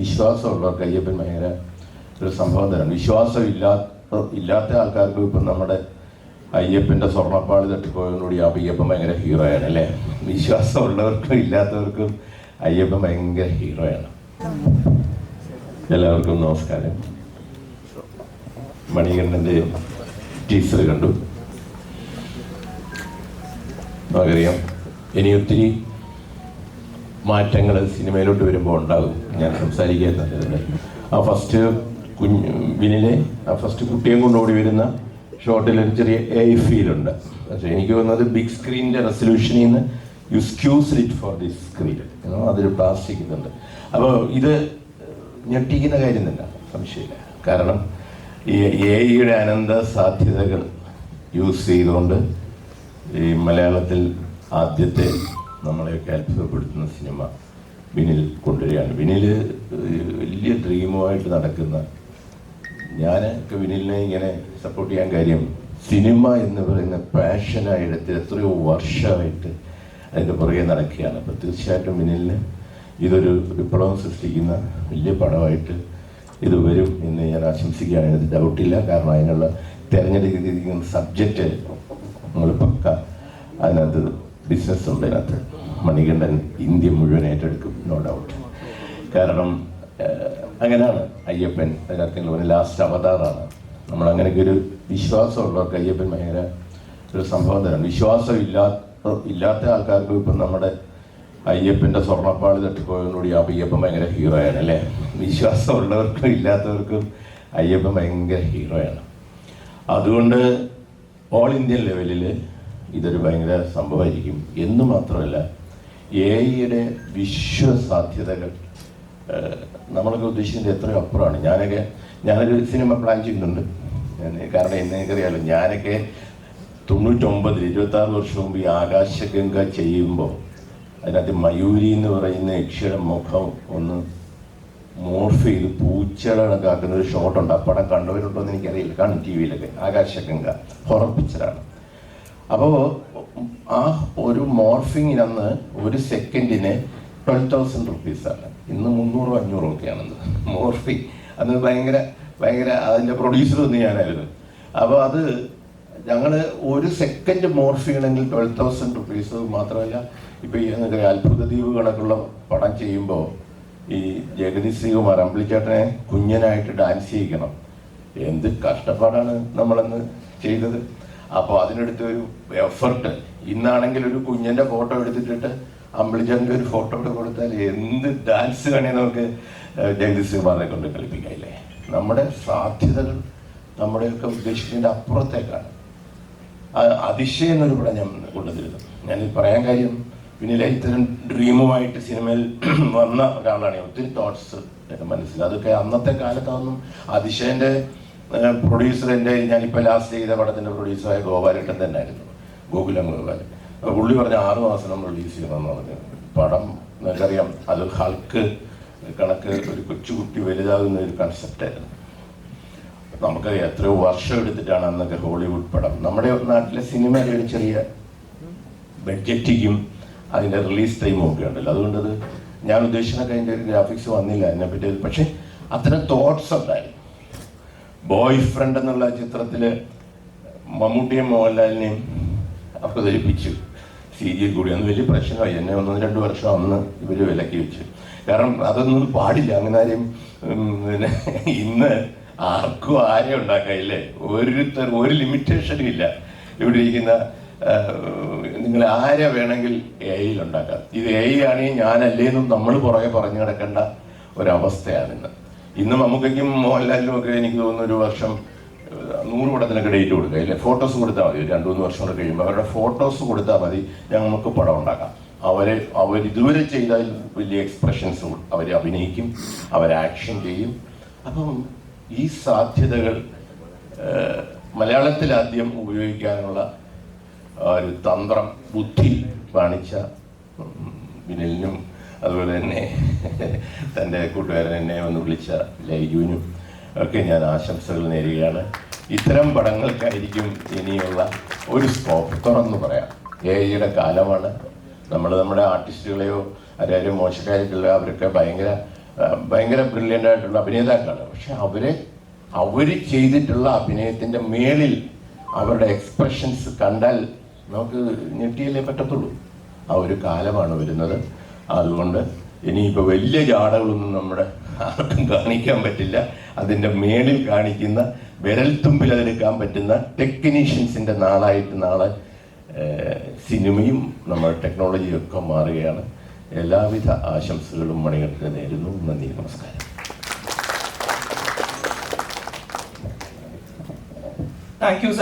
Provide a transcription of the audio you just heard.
വിശ്വാസമുള്ളവർക്ക് അയ്യപ്പൻ ഭയങ്കര ഒരു സംഭവം തരാണ് വിശ്വാസം ഇല്ലാത്ത ഇല്ലാത്ത ആൾക്കാർക്ക് ഇപ്പം നമ്മുടെ അയ്യപ്പന്റെ സ്വർണപ്പാളി തട്ടിപ്പോയതിനോട് ആ അയ്യപ്പൻ ഭയങ്കര ഹീറോയാണ് അല്ലേ? വിശ്വാസമുള്ളവർക്കും ഇല്ലാത്തവർക്കും അയ്യപ്പൻ ഭയങ്കര ഹീറോയാണ് എല്ലാവർക്കും നമസ്കാരം. മണികണ്ഠന്റെ ടീച്ചർ കണ്ടു. നമുക്കറിയാം. ഇനി ഒത്തിരി മാറ്റങ്ങൾ സിനിമയിലോട്ട് വരുമ്പോൾ ഉണ്ടാകും. ഞാൻ സംസാരിക്കാൻ തന്നെ. ആ ഫസ്റ്റ് കുഞ്ഞ് വിനിലെ ആ ഫസ്റ്റ് കുട്ടിയെ കൊണ്ട് ഓടി വരുന്ന ഷോട്ടിൽ ഒരു ചെറിയ എ ഫീലുണ്ട് പക്ഷേ എനിക്ക് തോന്നുന്നത് ബിഗ് സ്ക്രീനിന്റെ റെസൊല്യൂഷനിൽ നിന്ന് you squeeze it for this screen അതൊരു പ്ലാസ്റ്റിക് ഇതുണ്ട്. അപ്പോൾ ഇത് ഞെട്ടിക്കുന്ന കാര്യം തന്നെ സംശയമില്ല. കാരണം ഈ എ ഐയുടെ അനന്ത സാധ്യതകൾ യൂസ് ചെയ്തുകൊണ്ട് ഈ മലയാളത്തിൽ ആദ്യത്തെ നമ്മളെയൊക്കെ അത്ഭുതപ്പെടുത്തുന്ന സിനിമ വിനിൽ കൊണ്ടുവരികയാണ്. വിനിൽ വലിയ ഡ്രീമുമായിട്ട് നടക്കുന്ന ഞാൻ ഒക്കെ വിനിലിനെ ഇങ്ങനെ സപ്പോർട്ട് ചെയ്യാൻ കാര്യം സിനിമ എന്ന് പറയുന്ന പാഷനായി എത്രയോ വർഷമായിട്ട് അതിന്റെ പുറകെ നടക്കുകയാണ്. അപ്പോൾ തീർച്ചയായിട്ടും വിനിലിന് ഇതൊരു വിപ്ലവം സൃഷ്ടിക്കുന്ന വലിയ പടമായിട്ട് ഇത് വരും എന്ന് ഞാൻ ആശംസിക്കുകയാണ്. അതിന് ഡൗട്ടില്ല കാരണം അതിനുള്ള തിരഞ്ഞെടുക്കുന്ന സബ്ജക്റ്റ് നമ്മൾ പക്ക അതിനകത്ത് ബിസിനസ് ഉണ്ട് മണികണ്ഠൻ ഇന്ത്യ മുഴുവൻ ഏറ്റെടുക്കും നോ ഡൗട്ട് കാരണം അങ്ങനെയാണ് അയ്യപ്പൻ അതിനകത്ത് ലാസ്റ്റ് അവതാറാണ്. നമ്മൾ അങ്ങനെയൊക്കെ ഒരു വിശ്വാസമുള്ളവർക്ക് അയ്യപ്പൻ ഭയങ്കര ഒരു സംഭവം തരാണ് വിശ്വാസം ഇല്ലാത്ത ഇല്ലാത്ത ആൾക്കാർക്ക് ഇപ്പം നമ്മുടെ അയ്യപ്പന്റെ സ്വർണപ്പാട് തട്ടിപ്പോയതോടുകൂടി ആ അയ്യപ്പൻ ഭയങ്കര ഹീറോയാണ് അല്ലേ? വിശ്വാസമുള്ളവർക്കും ഇല്ലാത്തവർക്കും അയ്യപ്പൻ ഭയങ്കര ഹീറോയാണ്. അതുകൊണ്ട് ഓൾ ഇന്ത്യൻ ലെവലിൽ ഇതൊരു ഭയങ്കര സംഭവമായിരിക്കും. എന്ന് മാത്രമല്ല എ ഐയുടെ വിശ്വസാധ്യതകൾ നമ്മളൊക്കെ ഉദ്ദേശിക്കുന്നത് എത്രയോ അപ്പുറമാണ്. ഞാനൊക്കെ ഞാനൊരു സിനിമ പ്ലാൻ ചെയ്യുന്നുണ്ട് കാരണം എന്നെനിക്കറിയാലോ ഞാനൊക്കെ തൊണ്ണൂറ്റൊമ്പതിൽ ഇരുപത്താറ് വർഷം മുമ്പ് ഈ ആകാശഗംഗ ചെയ്യുമ്പോൾ അതിനകത്ത് മയൂരി എന്ന് പറയുന്ന യക്ഷിയുടെ മുഖം ഒന്ന് മോർഫ് ചെയ്ത് പൂച്ചയുടെ കണക്കാക്കുന്ന ഒരു ഷോട്ടുണ്ട് ആ പടം കണ്ടവരുണ്ടോ എന്ന് എനിക്കറിയില്ല. കാണും ടി വിയിലൊക്കെ. ആകാശഗംഗ. ഹൊറർ പിക്ചറാണ് അപ്പോൾ ആ ഒരു മോർഫിങ്ങിനന്ന് ഒരു സെക്കൻഡിന് ട്വൽവ് തൗസൻഡ് റുപ്പീസാണ് ഇന്ന് മുന്നൂറും അഞ്ഞൂറും ഒക്കെയാണെന്ന്. മോർഫിങ് അന്ന് ഭയങ്കര ഭയങ്കര അതിന്റെ പ്രൊഡ്യൂസർ ഒന്ന് ഞാനായിരുന്നു. അപ്പോൾ അത് ഞങ്ങൾ ഒരു സെക്കൻഡ് മോർഫിങ്ങണെങ്കിൽ ട്വൽവ് തൗസൻഡ് റുപ്പീസ് മാത്രമല്ല ഇപ്പോൾ ഈ അത്ഭുത ദ്വീപ് കണക്കുള്ള പടം ചെയ്യുമ്പോൾ ഈ ജഗതി ശ്രീകുമാർ അമ്പിളിച്ചേട്ടനെ കുഞ്ഞനായിട്ട് ഡാൻസ് ചെയ്യിക്കണം. എന്ത് കഷ്ടപ്പാടാണ് നമ്മളന്ന് ചെയ്തത്. അപ്പോൾ അതിനെടുത്ത ഒരു എഫർട്ട് ഇന്നാണെങ്കിൽ ഒരു കുഞ്ഞിന്റെ ഫോട്ടോ എടുത്തിട്ടിട്ട് അമ്പിളിച്ചേട്ടന്റെ ഒരു ഫോട്ടോ കൂടെ കൊടുത്താൽ എന്ത് ഡാൻസ് വേണേ നമുക്ക് ജഗദീഷ് കുമാറിനെ കൊണ്ട് കളിപ്പിക്കാമില്ലേ നമ്മുടെ സാധ്യതകൾ നമ്മുടെയൊക്കെ ഉദ്ദേശിക്കുന്നതിന്റെ അപ്പുറത്തേക്കാണ്. അതിശയം എന്നൊരു പടം ഞാൻ കൊണ്ടുവന്നിരുന്നു. ഞാനിത് പറയാൻ കാര്യം പിന്നിലെ ഇത്തരം ഡ്രീമുമായിട്ട് സിനിമയിൽ വന്ന ഒരാളാണ്. ഞാൻ. ഒത്തിരി തോട്ട്സ് മനസ്സിൽ. അതൊക്കെ അന്നത്തെ കാലത്താണെന്നും അതിശയന്റെ പ്രൊഡ്യൂസർ എന്റെ ഞാനിപ്പോൾ ലാസ്റ്റ് ചെയ്ത പടത്തിന്റെ പ്രൊഡ്യൂസറായ ഗോപാലേട്ടൻ തന്നെയായിരുന്നു. ഗോകുലം ഗോപാലൻ. അപ്പോൾ പുള്ളി പറഞ്ഞ ആറ് മാസം നമ്മൾ റിലീസ് ചെയ്യണമെന്ന് പറഞ്ഞു. പടം നിങ്ങൾക്കറിയാം അത് ഹൾക്ക് കണക്ക് ഒരു കൊച്ചുകുട്ടി വലുതാകുന്ന ഒരു കൺസെപ്റ്റായിരുന്നു നമുക്കറിയാം എത്രയോ വർഷം എടുത്തിട്ടാണ് അന്നൊക്കെ ഹോളിവുഡ് പടം. നമ്മുടെ നാട്ടിലെ സിനിമയുടെ ഒരു ചെറിയ ബഡ്ജറ്റിക്കും അതിന്റെ റിലീസ് ടൈമും ഒക്കെ ഉണ്ടല്ലോ. അതുകൊണ്ടത് ഞാൻ ഉദ്ദേശിച്ചൊക്കെ അതിന്റെ ഒരു ഗ്രാഫിക്സ് വന്നില്ല അതിനെപ്പറ്റി. പക്ഷെ അത്തരം തോട്ട്സ് ഉണ്ടായിരുന്നു. ബോയ് ഫ്രണ്ട് എന്നുള്ള ചിത്രത്തിൽ മമ്മൂട്ടിയും മോഹൻലാലിനെയും അവതരിപ്പിച്ചു. സി ജി കൂടി. അന്ന് വലിയ പ്രശ്നമായി. എന്നെ ഒന്നും രണ്ട് വർഷം അന്ന് ഇവർ വിലക്കി വെച്ചു. കാരണം അതൊന്നും പാടില്ല. അങ്ങനെ ആരെയും പിന്നെ ഇന്ന് ആർക്കും ആരെയും ഉണ്ടാക്കാനില്ലേ ഒരുത്തർ ഒരു ലിമിറ്റേഷനും ഇല്ല. ഇവിടെ ഇരിക്കുന്ന നിങ്ങൾ ആരെ വേണമെങ്കിൽ എ ഐയിൽ ഉണ്ടാക്കാം. ഇത് എ ഐ ആണെങ്കിൽ ഞാനല്ലേന്നും നമ്മൾ പുറകെ പറഞ്ഞു കിടക്കേണ്ട ഒരവസ്ഥയാണ് ഇന്ന് ഇന്ന് മമ്മൂക്കയ്ക്കും മോഹൻലാലിനും ഒക്കെ എനിക്ക് തോന്നുന്നു ഒരു വർഷം നൂറ് പടത്തിനൊക്കെ ഡേറ്റ് കൊടുക്കുക. ഇല്ലേ ഫോട്ടോസ് കൊടുത്താൽ മതി. രണ്ട് മൂന്ന് വർഷം കൂടെ കഴിയുമ്പോൾ അവരുടെ ഫോട്ടോസ് കൊടുത്താൽ മതി. ഞങ്ങൾക്ക് പടം ഉണ്ടാക്കാം. അവരെ അവർ ഇതുവരെ ചെയ്താൽ വലിയ എക്സ്പ്രഷൻസ് അവർ അഭിനയിക്കും അവർ ആക്ഷൻ ചെയ്യും. അപ്പം ഈ സാധ്യതകൾ മലയാളത്തിൽ ആദ്യം ഉപയോഗിക്കാനുള്ള ഒരു തന്ത്രം ബുദ്ധി കാണിച്ച വിനിലിനും അതുപോലെ തന്നെ തന്റെ കൂട്ടുകാരൻ എന്നെ ഒന്ന് വിളിച്ച ലൈജുവിനും ഒക്കെ ഞാൻ ആശംസകൾ നേരുകയാണ്. ഇത്തരം പടങ്ങൾക്കായിരിക്കും ഇനിയുള്ള ഒരു സ്കോപ്പ് തുറന്നു പറയാം. എ ഐയുടെ കാലമാണ്. നമ്മൾ നമ്മുടെ ആർട്ടിസ്റ്റുകളെയോ ആരെയും മോശക്കാരികളെയോ അവരൊക്കെ ഭയങ്കര ഭയങ്കര ബ്രില്യന്റ് ആയിട്ടുള്ള അഭിനേതാക്കളാണ്. പക്ഷെ അവരെ അവർ ചെയ്തിട്ടുള്ള അഭിനയത്തിന്റെ മേളിൽ അവരുടെ എക്സ്പ്രഷൻസ് കണ്ടാൽ നമുക്ക് ഞെട്ടിയല്ലേ പറ്റത്തുള്ളൂ. ആ ഒരു കാലമാണ് വരുന്നത്. അതുകൊണ്ട് ഇനിയിപ്പോൾ വലിയ ജാടകളൊന്നും നമ്മുടെ ആർക്കും കാണിക്കാൻ പറ്റില്ല. അതിന്റെ മേളിൽ കാണിക്കുന്ന വിരൽത്തുമ്പിൽ അതെടുക്കാൻ പറ്റുന്ന ടെക്നീഷ്യൻസിന്റെ നാളായിട്ട് നാളെ സിനിമയും നമ്മുടെ ടെക്നോളജിയും ഒക്കെ മാറുകയാണ്. എല്ലാവിധ ആശംസകളും മണികൾക്ക് നേരുന്നു. നന്ദി നമസ്കാരം. Thank you